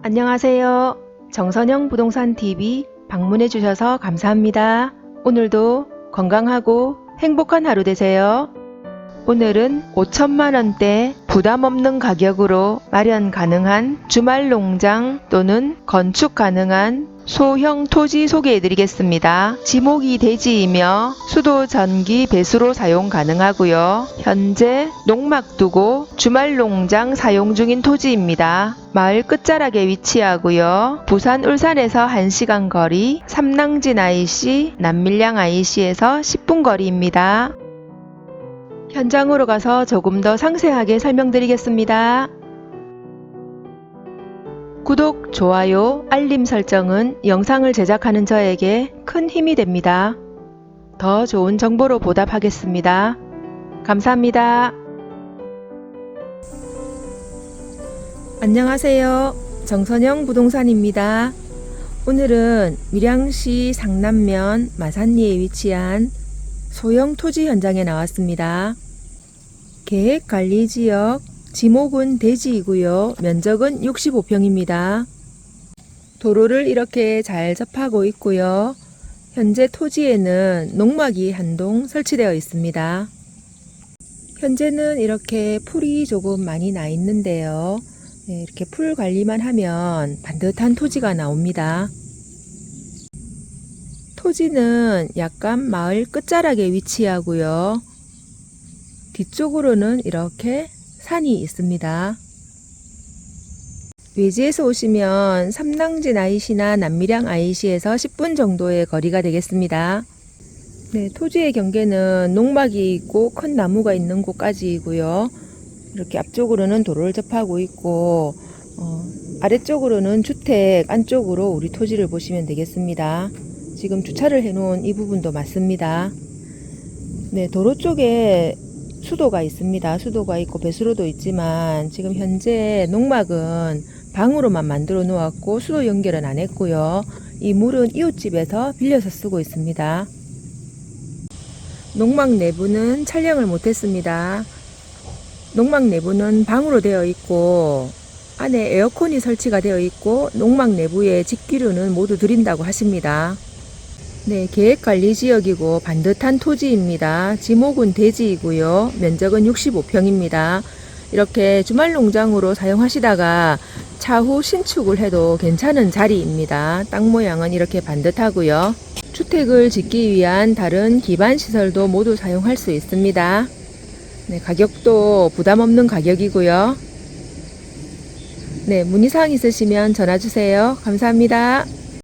안녕하세요. 정선영 부동산 TV 방문해 주셔서 감사합니다. 오늘도 건강하고 행복한 하루 되세요. 오늘은 5천만 원대 부담 없는 가격으로 마련 가능한 주말 농장 또는 건축 가능한 소형 토지 소개해 드리겠습니다. 지목이 대지이며 수도 전기 배수로 사용 가능하고요. 현재 농막 두고 주말 농장 사용 중인 토지입니다. 마을 끝자락에 위치하고요. 부산 울산에서 1시간 거리, 삼낭진 IC, 남밀양 IC에서 10분 거리입니다. 현장으로 가서 조금 더 상세하게 설명드리겠습니다. 구독, 좋아요, 알림 설정은 영상을 제작하는 저에게 큰 힘이 됩니다. 더 좋은 정보로 보답하겠습니다. 감사합니다. 안녕하세요. 정선영 부동산입니다. 오늘은 밀양시 상남면 마산리에 위치한 소형 토지 현장에 나왔습니다. 계획 관리 지역 지목은 대지이고요. 면적은 65평입니다. 도로를 이렇게 잘 접하고 있고요. 현재 토지에는 농막이 한 동 설치되어 있습니다. 현재는 이렇게 풀이 조금 많이 나 있는데요. 네, 이렇게 풀 관리만 하면 반듯한 토지가 나옵니다. 토지는 약간 마을 끝자락에 위치하고요. 뒤쪽으로는 이렇게 산이 있습니다. 외지에서 오시면 삼낭진 IC나 남밀양 IC에서 10분 정도의 거리가 되겠습니다. 네, 토지의 경계는 농막이 있고 큰 나무가 있는 곳까지이고요. 이렇게 앞쪽으로는 도로를 접하고 있고 어, 아래쪽으로는 주택 안쪽으로 우리 토지를 보시면 되겠습니다. 지금 주차를 해놓은 이 부분도 맞습니다. 네, 도로 쪽에 수도가 있습니다. 수도가 있고 배수로도 있지만 지금 현재 농막은 방으로만 만들어 놓았고 수도 연결은 안 했고요. 이 물은 이웃집에서 빌려서 쓰고 있습니다. 농막 내부는 촬영을 못했습니다. 농막 내부는 방으로 되어 있고 안에 에어컨이 설치가 되어 있고 농막 내부에 직기류는 모두 드린다고 하십니다. 네, 계획관리지역이고 반듯한 토지입니다. 지목은 대지이고요. 면적은 65평입니다. 이렇게 주말 농장으로 사용하시다가 차후 신축을 해도 괜찮은 자리입니다. 땅 모양은 이렇게 반듯하고요. 주택을 짓기 위한 다른 기반 시설도 모두 사용할 수 있습니다. 네, 가격도 부담 없는 가격이고요. 네, 문의사항 있으시면 전화 주세요. 감사합니다.